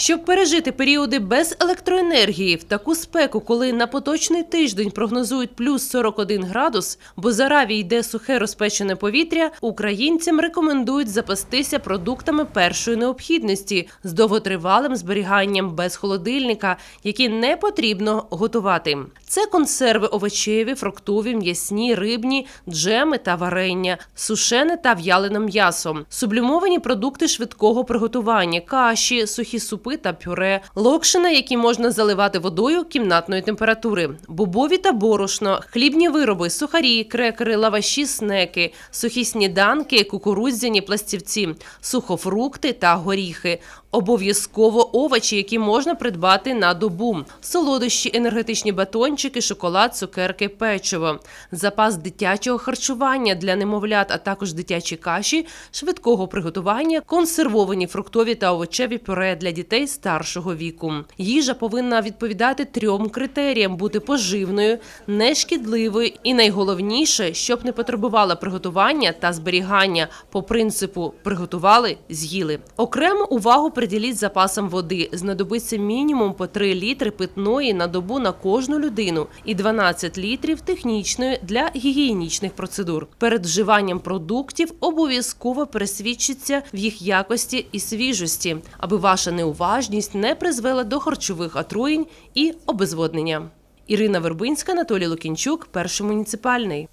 Щоб пережити періоди без електроенергії в таку спеку, коли на поточний тиждень прогнозують плюс 41 градус, бо з Аравії йде сухе розпечене повітря, українцям рекомендують запастися продуктами першої необхідності з довготривалим зберіганням без холодильника, які не потрібно готувати. Це консерви овочеві, фруктові, м'ясні, рибні, джеми та варення, сушене та в'ялене м'ясо, сублімовані продукти швидкого приготування, каші, сухі супи та пюре, локшина, які можна заливати водою кімнатної температури, бобові та борошно, хлібні вироби, сухарі, крекери, лаваші, снеки, сухі сніданки, кукурудзяні пластівці, сухофрукти та горіхи. Обов'язково овочі, які можна придбати на добу, солодощі, енергетичні батончики, шоколад, цукерки, печиво, запас дитячого харчування для немовлят, а також дитячі каші, швидкого приготування, консервовані фруктові та овочеві пюре для дітей старшого віку. Їжа повинна відповідати трьом критеріям: бути поживною, нешкідливою і найголовніше, щоб не потребувала приготування та зберігання по принципу приготували, з'їли. Окрему увагу приділіть запасам води. Знадобиться мінімум по 3 літри питної на добу на кожну людину і 12 літрів технічної для гігієнічних процедур. Перед вживанням продуктів обов'язково пересвідчиться в їх якості і свіжості, аби ваша неуважність не призвела до харчових отруєнь і обезводнення. Ірина Вербинська, Анатолій Лукінчук, перший муніципальний.